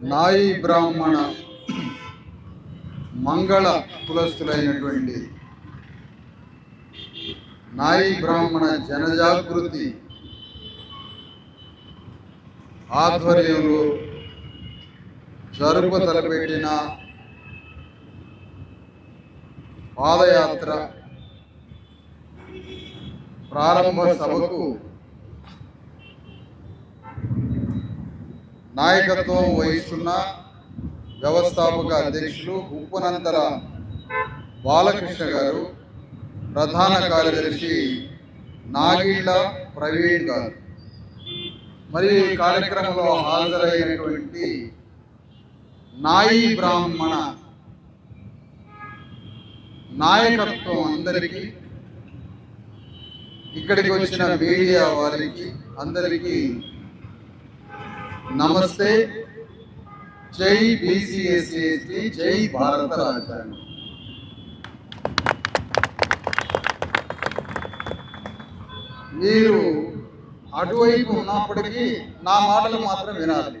నాయి బ్రాహ్మణ మంగళ కులస్తులైనటువంటి నాయి బ్రాహ్మణ జనజాగృతి ఆధ్వర్యంలో జరుపు తలపెట్టిన పాదయాత్ర ప్రారంభ సభకు నాయకత్వం వహిస్తున్న వ్యవస్థాపక అధ్యక్షులు ఉప్పునంతర బాలకృష్ణ గారు ప్రధాన కార్యదర్శి నాగిళ్ళ ప్రవీణ్ గారు. మరి ఈ కార్యక్రమంలో హాజరైనటువంటి నాయి బ్రాహ్మణ నాయకత్వం అందరికీ ఇక్కడికి వచ్చిన మీడియా వారికి అందరికీ నమస్తే. జై బీసీఎస్సీ జై భారత రాజ్యాంగం. మీరు అటువైపు ఉన్నప్పటికీ నా మాటలు మాత్రం వినాలి.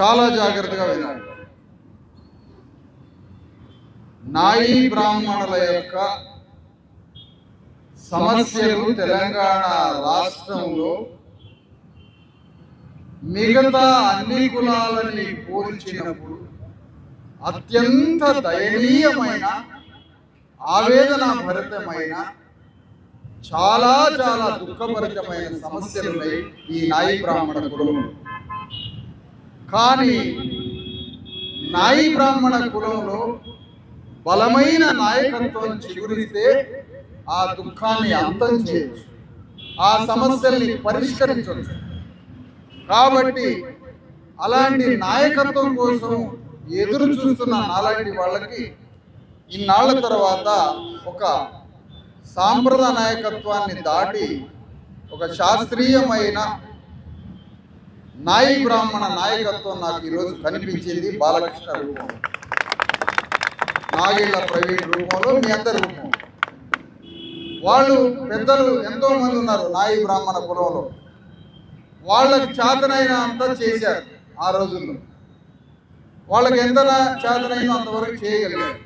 చాలా జాగ్రత్తగా వినాలి. నాయి బ్రాహ్మణుల యొక్క సమస్యలు తెలంగాణ రాష్ట్రంలో మిగతా అన్ని కులాలని పోల్చినప్పుడు అత్యంత దయనీయమైన ఆవేదన భరితమైన చాలా చాలా దుఃఖభరితమైన సమస్యలు ఉన్నాయి ఈ నాయి బ్రాహ్మణ కులంలో కానీ నాయి బ్రాహ్మణ కులంలో బలమైన నాయకత్వం చిగురిస్తే ఆ దుఃఖాన్ని అంతం చేయొచ్చు. ఆ సమస్యల్ని పరిష్కరించవచ్చు కాబట్టి అలాంటి నాయకత్వం కోసం ఎదురు చూస్తున్న నాలాంటి వాళ్ళకి ఇన్నాళ్ళ తర్వాత ఒక సాంప్రదాయ నాయకత్వాన్ని దాటి ఒక శాస్త్రీయమైన నాయి బ్రాహ్మణ నాయకత్వం నాకు ఈరోజు కనిపించింది బాలకృష్ణ రూపం నాగేళ్ళ ప్రవీణ్ రూపంలో మీ అందరి రూపం వాళ్ళు పెద్దలు ఎంతో మంది ఉన్నారు నాయి బ్రాహ్మణ కులంలో. వాళ్ళకి చేతనైన అంతా చేశారు ఆ రోజుల్లో. వాళ్ళకి ఎంత చేతనైనా అంతవరకు చేయగలిగారు.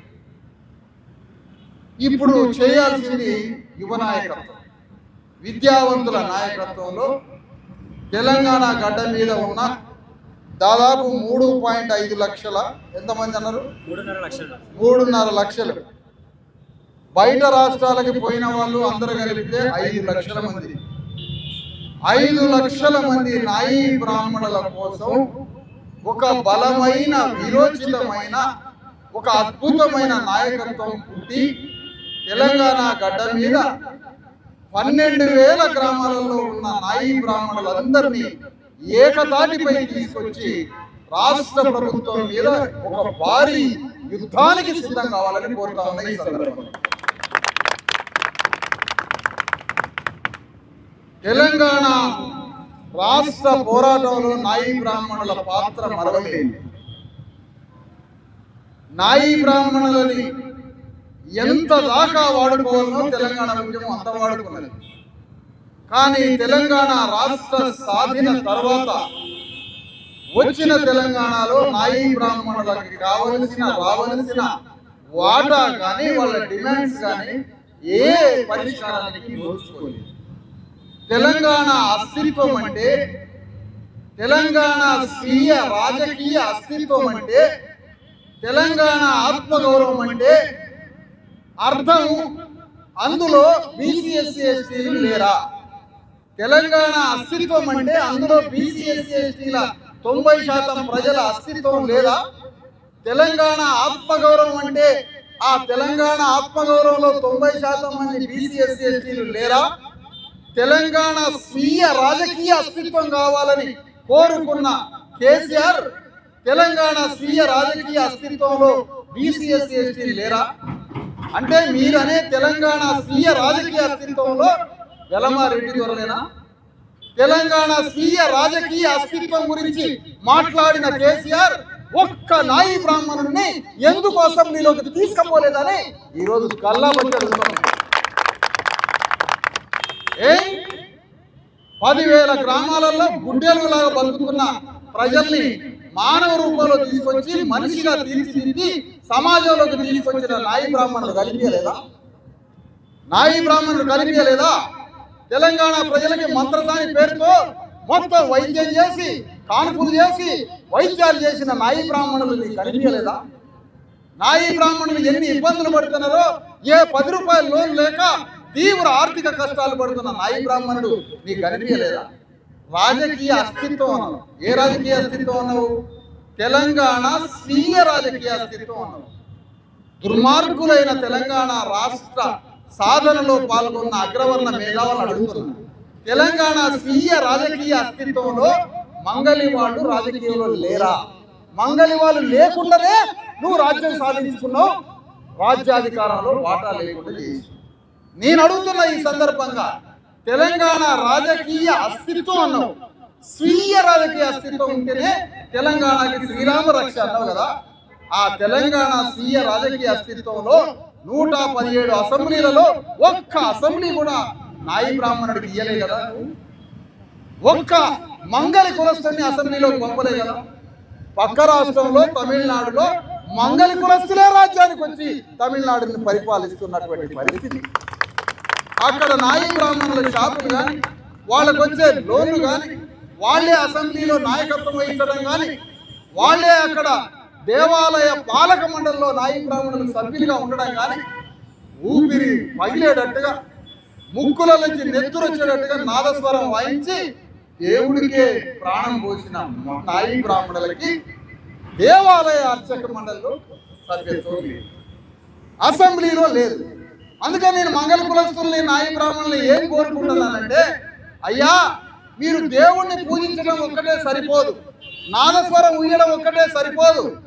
ఇప్పుడు చేయాల్సింది యువ నాయకత్వం. విద్యావంతుల నాయకత్వంలో తెలంగాణ గడ్డ మీద ఉన్న దాదాపు మూడు పాయింట్ ఐదు లక్షల ఎంతమంది అన్నారు? మూడున్నర లక్షలు. మూడున్నర లక్షలు. బయట రాష్ట్రాలకి పోయిన వాళ్ళు అందరూ కలిపితే ఐదు లక్షల మంది. ఐదు లక్షల మంది నాయి బ్రాహ్మణుల కోసం ఒక బలమైన విరోచితమైన ఒక అద్భుతమైన నాయకత్వం పుట్టి తెలంగాణ గడ్డ మీద పన్నెండు వేల గ్రామాలలో ఉన్న నాయి బ్రాహ్మణులందరినీ ఏకతాటిపై తీసుకొచ్చి రాష్ట్ర ప్రభుత్వం మీద ఒక భారీ యుద్ధానికి సిద్ధం కావాలని కోరుతా ఉన్నాయి ఈ సందర్భంగా తెలంగాణ రాష్ట్ర పోరాటంలో నాయి బ్రాహ్మణుల పాత్ర మరవలేదు నాయి బ్రాహ్మణులని ఎంత దాకా వాడుకోవాలనో తెలంగాణ ఉద్యమం అంత వాడుకున్నది. కానీ తెలంగాణ రాష్ట్ర సాధన తర్వాత వచ్చిన తెలంగాణలో నాయి బ్రాహ్మణులకి కావలసిన రావలసిన వాటా కానీ వాళ్ళ డిమాండ్స్ కానీ ఏ పరిష్కారానికి నోచుకోలేదు తెలంగాణ అస్తిత్వం అంటే తెలంగాణ స్వీయ రాజకీయ అస్తిత్వం అంటే తెలంగాణ ఆత్మగౌరవం అంటే అర్థం అందులో బీసీఎస్సీ ఎస్టీలు లేరా? తెలంగాణ అస్తిత్వం అంటే అందులో బీసీఎస్సీ ఎస్టీల తొంభై శాతం ప్రజల అస్తిత్వం లేదా? తెలంగాణ ఆత్మగౌరవం అంటే ఆ తెలంగాణ ఆత్మగౌరవంలో తొంభై శాతం మంది బీసీఎస్సీ ఎస్టీలు లేరా? తెలంగాణ స్వీయ రాజకీయ అస్తిత్వం కావాలని కోరుకున్న కేసీఆర్ తెలంగాణ స్వీయ రాజకీయ అస్తిత్వంలో బీసీఎస్సీ ఎస్టీ లేరా? అంటే మీరనే తెలంగాణ స్వీయ రాజకీయ అస్తిత్వంలో వెలమారెడ్డి దొరలేనా? తెలంగాణ స్వీయ రాజకీయ అస్తిత్వం గురించి మాట్లాడిన కేసీఆర్ ఒక్క నాయి బ్రాహ్మణుడిని ఎందుకోసం అసెంబ్లీలోకి తీసుకపోలేదని ఈరోజు కల్లా వచ్చి అడుగుతున్నాం ఏ పదివేల గ్రామాలలో గుండెలుగులాగా బతుకుతున్న ప్రజల్ని మానవ రూపంలో తీసుకొచ్చి మనిషిగా తీర్చిదిద్ది సమాజంలోకి తీసుకొచ్చిన నాయి బ్రాహ్మణులు కలిపియలేదా? నాయి బ్రాహ్మణులు కలిపియలేదా? తెలంగాణ ప్రజలకి మంత్రసాని పేరుతో మొత్తం వైద్యం చేసి కాన్పులు చేసి వైద్యాలు చేసిన నాయి బ్రాహ్మణులు నీకు కనిపించలేదా నాయి బ్రాహ్మణులు ఎన్ని ఇబ్బందులు పడుతున్నారో ఏ పది రూపాయల లోన్ లేక తీవ్ర ఆర్థిక కష్టాలు పడుతున్న నాయి బ్రాహ్మణుడు నీకు కనిపించలేదా? రాజకీయ అస్తిత్వం అన్నావు ఏ రాజకీయ అస్తిత్వం అన్నావు తెలంగాణ స్వీయ రాజకీయ అస్తిత్వం అన్నావు దుర్మార్గులైన తెలంగాణ రాష్ట్ర సాధనలో పాల్గొన్న అగ్రవర్ణ మేధావులు అడుగుతున్నారు తెలంగాణ స్వీయ రాజకీయ అస్తిత్వంలో మంగళి వాళ్ళు రాజకీయంలో లేరా? మంగళి వాళ్ళు లేకుండానే నువ్వు రాజ్యం సాధించుకున్నావు. రాజ్యాధికారంలో వాటా లేకుండా చేసి నేను అడుగుతున్న ఈ సందర్భంగా తెలంగాణ రాజకీయ అస్తిత్వం అన్నావు. స్వీయ రాజకీయ అస్తిత్వం ఉంటేనే తెలంగాణకి శ్రీరామ రక్ష అన్నావు కదా. ఆ తెలంగాణ స్వీయ రాజకీయ అస్తిత్వంలో నూట పదిహేడు అసెంబ్లీలలో ఒక్క అసెంబ్లీ కూడా నాయి బ్రాహ్మణుడికి ఇయ్యలే కదా. ఒక్క మంగళి కులస్తుని అసెంబ్లీలో పంపలే కదా. పక్క రాష్ట్రంలో తమిళనాడులో మంగళి కులస్తులే రాజ్యానికి వచ్చి తమిళనాడుని పరిపాలిస్తున్నటువంటి పరిస్థితి. అక్కడ నాయి బ్రాహ్మణుల షాపులు కానీ వాళ్ళకు వచ్చే లోన్లు కానీ వాళ్ళే అసెంబ్లీలో నాయకత్వం వహించడం కానీ వాళ్ళే అక్కడ దేవాలయ పాలక మండలిలో నాయి బ్రాహ్మణులు సభ్యులుగా ఉండడం కానీ ఊపిరి పగిలేటట్టుగా ముక్కుల నుంచి నెత్తురు వచ్చేటట్టుగా నాదస్వరం వాయించి దేవుడికే ప్రాణం పోసిన నాయి బ్రాహ్మణులకి దేవాలయ అర్చక మండలిలో సభ్యత్వం లేదు. అసెంబ్లీలో లేదు. అందుకని నేను మంగళ కులస్తుల్ని నాయ బ్రాహ్మణుల్ని ఏం కోరుకుంటున్నానంటే అయ్యా మీరు దేవుణ్ణి పూజించడం ఒక్కటే సరిపోదు. నాదస్వరం ఊయడం ఒక్కటే సరిపోదు.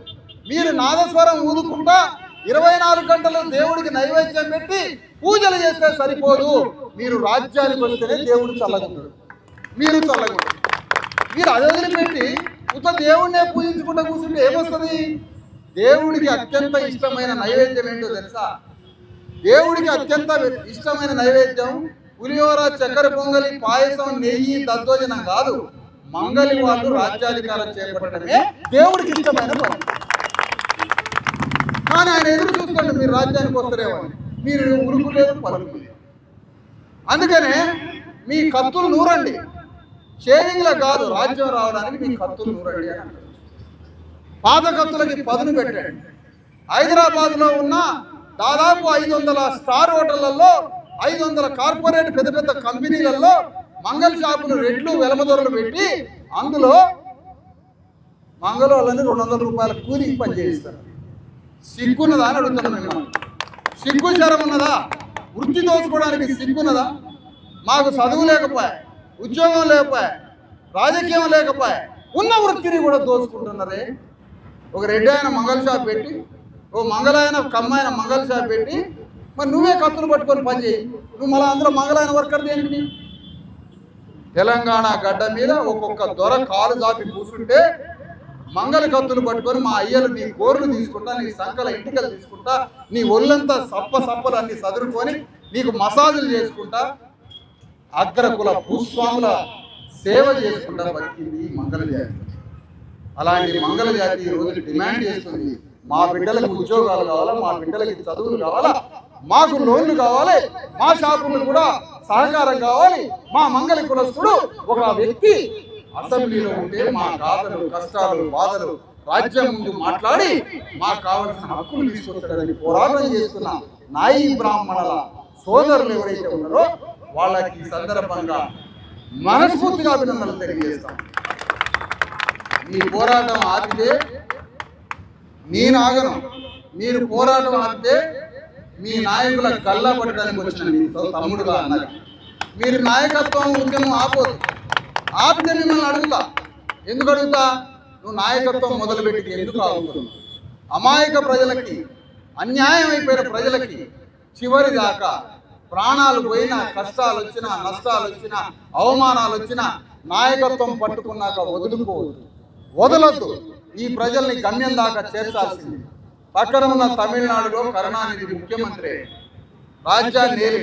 మీరు నాదస్వరం ఊదుకుంటా ఇరవై నాలుగు గంటలు దేవుడికి నైవేద్యం పెట్టి పూజలు చేస్తే సరిపోదు. మీరు రాజ్యానికి వస్తేనే దేవుడు చల్లగుంటాడు. మీరు చల్లగుంటారు. మీరు అదే పెట్టి ఉత్త దేవుణ్ణే పూజించుకుంటూ కూర్చుంటే ఏమొస్తుంది? దేవుడికి అత్యంత ఇష్టమైన నైవేద్యం ఏంటో తెలుసా? దేవుడికి అత్యంత ఇష్టమైన నైవేద్యం పులిహోర చక్కెర పొంగలి పాయసం నెయ్యి దద్దోజనం కాదు. మంగళి వాళ్ళు రాజ్యాధికారం చేపట్టడమే దేవుడికి ఇష్టమైన పని. కానీ ఆయన ఎదురు చూసుకోండి మీరు రాజ్యానికి వస్తారేమని మీరు ఉరుకు లేదు పలుకు అందుకనే మీ కత్తులు నూరండి. షేవింగ్లో కాదు రాజ్యం రావడానికి మీ కత్తులు నూరండి పాత కత్తులకి పదును పెట్టండి. హైదరాబాద్లో ఉన్న దాదాపు ఐదు వందల స్టార్ హోటళ్ళలో ఐదు వందల కార్పొరేట్ పెద్ద పెద్ద కంపెనీలలో మంగళ షాపులు రెట్లు వెలమదొరలు పెట్టి అందులో మంగళ వాళ్ళని రెండు వందల రూపాయల కూలికి పనిచేయిస్తారు సిగ్గున్నదా అని అడుగుతున్నాను మిమ్మల్ని. సిగ్గు జ్వరం ఉన్నదా? వృత్తి దోచుకోవడానికి సిగ్గున్నదా మాకు చదువు లేకపోయా ఉద్యోగం లేకపోయా రాజకీయం లేకపోయా ఉన్న వృత్తిని కూడా దోచుకుంటున్నారే. ఒక రెడ్డి ఆయన మంగళ షాప్ పెట్టి ఓ మంగళాయన కమ్మాయన మంగళ షాప్ పెట్టి మరి నువ్వే కత్తులు పట్టుకొని పని చేయి నువ్వు మళ్ళీ అందరూ మంగళాయన వర్కర్ దేనికి తెలంగాణ గడ్డ మీద ఒక్కొక్క దొర కాలు జాపి కూర్చుంటే మంగళ కత్తులు పట్టుకొని మా అయ్యలు నీ కోర్లు తీసుకుంటా నీ సంకల ఇంటికలు తీసుకుంటా నీ ఒళ్ళంతా సప్ప సప్పలు అన్ని సదురుకొని నీకు మసాజులు చేసుకుంటా అగ్రకుల భూస్వాముల సేవ చేసుకుంటా బతికింది మంగళ జాతి. అలాంటి మంగళ జాతి ఈ రోజు డిమాండ్ చేస్తుంది. మా బిడ్డలకు ఉద్యోగాలు కావాలా మా బిడ్డలకి చదువులు కావాలా మాకు లోన్లు కావాలి మా షాపులు కూడా సహకారం కావాలి మా మంగళ కులస్తుడు ఒక వ్యక్తి అసెంబ్లీలో ఉంటే మా గాథలు కష్టాలు బాధలు రాజ్యం ముందు మాట్లాడి మాకు కావలసిన హక్కులు తీసుకొస్తాడని పోరాటం చేస్తున్న నాయి బ్రాహ్మణుల సోదరులు ఎవరైతే ఉన్నారో వాళ్ళకి ఈ సందర్భంగా మనస్ఫూర్తిగా అభినందనలు తెలియజేస్తాం. మీ పోరాటం ఆపితే నేను ఆగను మీరు పోరాటం అంటే మీ నాయకుల కళ్ళ పట్టడానికి వచ్చిన మీ తమ్ముడుగా అన్నారు మీరు నాయకత్వం ఉద్యమం ఆపోదు ఆపితే మిమ్మల్ని అడుగుతా. ఎందుకు అడుగుతా? నువ్వు నాయకత్వం మొదలుపెట్టి ఎందుకు ఆగుతున్నావు అమాయక ప్రజలకి అన్యాయం అయిపోయిన ప్రజలకి చివరి దాకా ప్రాణాలు పోయినా కష్టాలు వచ్చినా నష్టాలు వచ్చినా అవమానాలు వచ్చినా నాయకత్వం పట్టుకున్నాక వదులుకోవద్దు. వదలొద్దు. ఈ ప్రజల్ని గమ్యం దాకా చేర్చాల్సింది. పక్కన ఉన్న తమిళనాడులో కరుణానిధి ముఖ్యమంత్రి. రాజ్యాన్ని ఏలి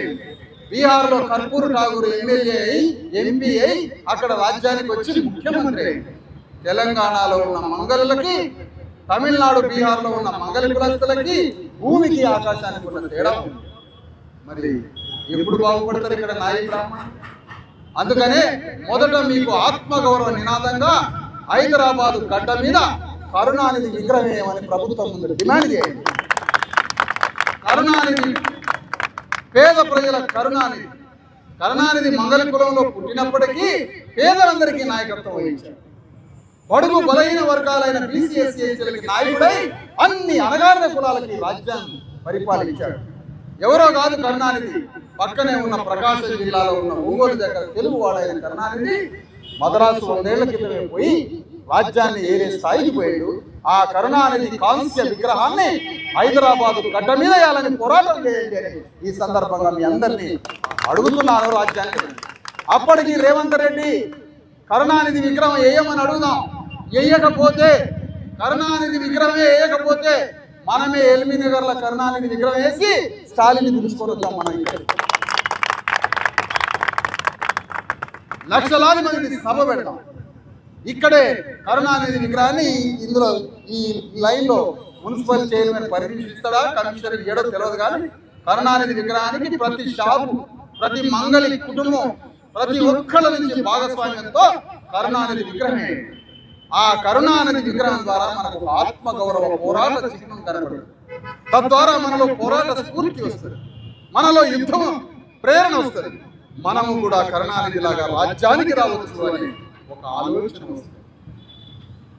బీహార్లో కర్పూర్ ఠాగూర్ ఎమ్మెల్యే అయి ఎంపీ అయి అక్కడ రాజ్యానికి వచ్చి ముఖ్యమంత్రి. తెలంగాణలో ఉన్న మంగళులకి తమిళనాడు బీహార్లో ఉన్న మంగళ కులస్తులకి భూమికి ఆకాశానికి ఉన్న తేడా మరి ఎప్పుడు బాగుపడతారు ఇక్కడ నాయి బ్రాహ్మణ అందుకనే మొదట మీకు ఆత్మగౌరవ నినాదంగా హైదరాబాద్ గడ్డ మీద కరుణానిధి విగ్రహం ప్రభుత్వం ముందు డిమాండ్ చేయండి. కరుణానిధి పేద ప్రజల కరుణానిధి. కరుణానిధి మంగళ కులంలో పుట్టినప్పటికీ పేదలందరికీ నాయకత్వం వహించారు. బడుగు బలహీన వర్గాలైన బీసీ ఎస్సీ ఎస్టీలకి నాయకుడై అన్ని అనగారిన కులాలకి రాజ్యాన్ని పరిపాలించాడు. ఎవరో కాదు కరుణానిధి. పక్కనే ఉన్న ప్రకాశం జిల్లాలో ఉన్న ఒంగోలు దగ్గర తెలుగు వాడైన కరుణానిధి మద్రాసు వందేళ్ళ క్రితమే పోయి రాజ్యాన్ని ఏరే స్థాయికి పోయాడు. ఆ కరుణానిధి కాంస్య విగ్రహాన్ని హైదరాబాదు గడ్డ మీద వేయాలని పోరాటం చేయండి అని ఈ సందర్భంగా మీ అందరినీ అడుగుతున్నాను రాజ్యాన్ని అప్పటికి రేవంత్ రెడ్డి కరుణానిధి విగ్రహం వేయమని అడుగుదాం. వేయకపోతే కరుణానిధి విగ్రహమే వేయకపోతే మనమే ఎల్మి నగర్ల కరుణానిధి విగ్రహం వేసి స్టాలిన్ తీసుకొని వద్దాం మనం ఇక్కడ లక్షలాది మంది సభ పెడతాం. ఇక్కడే కరుణానిధి విగ్రహాన్ని ఇందులో ఈ లైన్లో మున్సిపల్ చైర్మన్ పరిశీలిస్తాడా కమిషనర్ ఏడో తెలియదు కానీ కరుణానిధి విగ్రహానికి ప్రతి షాపు ప్రతి మంగళి కుటుంబం ప్రతి ఒక్కళ్ళ నుంచి భాగస్వామ్యంతో కరుణానిధి విగ్రహమే. ఆ కరుణానిధి విగ్రహం ద్వారా మనకు ఆత్మగౌరవ పోరాట చిహ్నం కనబడుతుంది. తద్వారా మనలో పోరాట స్ఫూర్తి వస్తుంది. మనలో యుద్ధం ప్రేరణ వస్తుంది. మనము కూడా కరుణానిధి లాగా రాజ్యానికి రావచ్చు అని ఒక ఆలోచన వస్తుంది.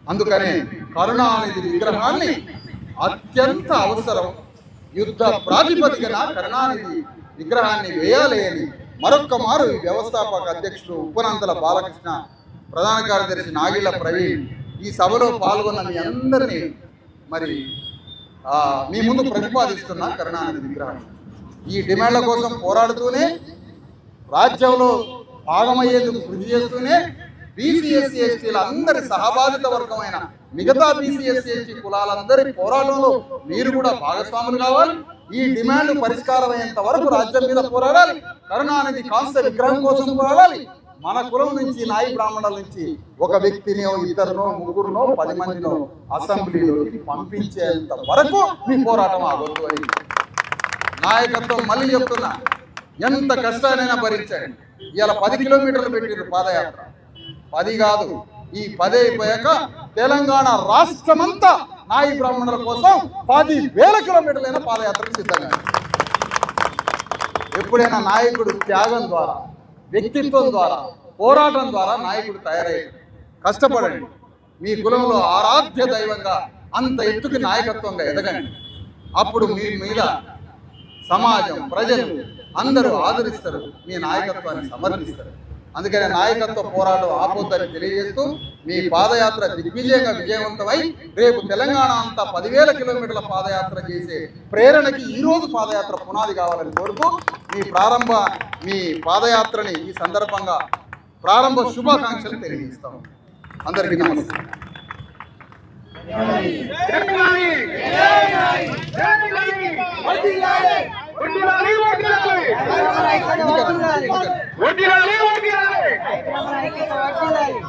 అందుకనే కరుణానిధి విగ్రహాన్ని అత్యంత అవసరం. యుద్ధ ప్రాతిపదికన కరుణానిధి విగ్రహాన్ని వేయాలి అని మరొక్క మారు వ్యవస్థాపక అధ్యక్షుడు ఉపనందల బాలకృష్ణ ప్రధాన కార్యదర్శి నాగిళ్ళ ప్రవీణ్ ఈ సభలో పాల్గొన్న మీ అందరినీ మరి ఆ, మీ ముందు ప్రతిపాదిస్తున్న కరుణానిధి విగ్రహం. ఈ డిమాండ్ల కోసం పోరాడుతూనే రాజ్యంలో భాగమయ్యేందుకు కృషి చేస్తూనే బీసీ ఎస్సీ ఎస్టీల అందరి సహబాధిత వర్గమైన మిగతా బీసీ ఎస్సీ ఎస్టీ కులాలందరి పోరాటంలో మీరు కూడా భాగస్వాములు కావాలి. ఈ డిమాండ్ పరిష్కారం అయ్యేంత వరకు రాజ్యం మీద పోరాడాలి. కరుణానిధి కాంస్య విగ్రహం కోసం పోరాడాలి. మన కులం నుంచి నాయి బ్రాహ్మణుల నుంచి ఒక వ్యక్తినో ఇద్దరినో ముగ్గురునో పది మందినో అసెంబ్లీలోకి పంపించేంత వరకు మీ పోరాటం ఆగొద్దు నాయకత్వం మళ్ళీ చెప్తున్నా. ఎంత కష్టానైనా భరించండి. ఇవాళ పది కిలోమీటర్లు పెట్టిర్రు పాదయాత్ర. పది కాదు ఈ పది అయిపోయాక తెలంగాణ రాష్ట్రమంతా నాయి బ్రాహ్మణుల కోసం పది వేల కిలోమీటర్లైన పాదయాత్రకు సిద్ధంగా ఎప్పుడైనా నాయకుడు త్యాగం ద్వారా వ్యక్తిత్వం ద్వారా పోరాటం ద్వారా నాయకుడు తయారయ్యాడు కష్టపడండి. మీ కులంలో ఆరాధ్య దైవంగా అంత ఎత్తుకి నాయకత్వంగా ఎదగండి. అప్పుడు మీ మీద సమాజం ప్రజలు అందరూ ఆదరిస్తారు. మీ నాయకత్వాన్ని సమర్థిస్తారు. అందుకనే నాయకత్వ పోరాటం ఆపొద్దని తెలియజేస్తూ మీ పాదయాత్ర దిగ్విజయంగా విజయవంతమై రేపు తెలంగాణ అంతా పదివేల కిలోమీటర్ల పాదయాత్ర చేసే ప్రేరణకి ఈరోజు పాదయాత్ర పునాది కావాలని కోరుతూ మీ ప్రారంభ మీ పాదయాత్రని ఈ సందర్భంగా ప్రారంభ శుభాకాంక్షలు తెలియజేస్తాం. అందరికీ నమస్కారం. వడ్డీలాలి వడ్డీలాలి రైతుల ఐక్యత వర్ధిల్లాలి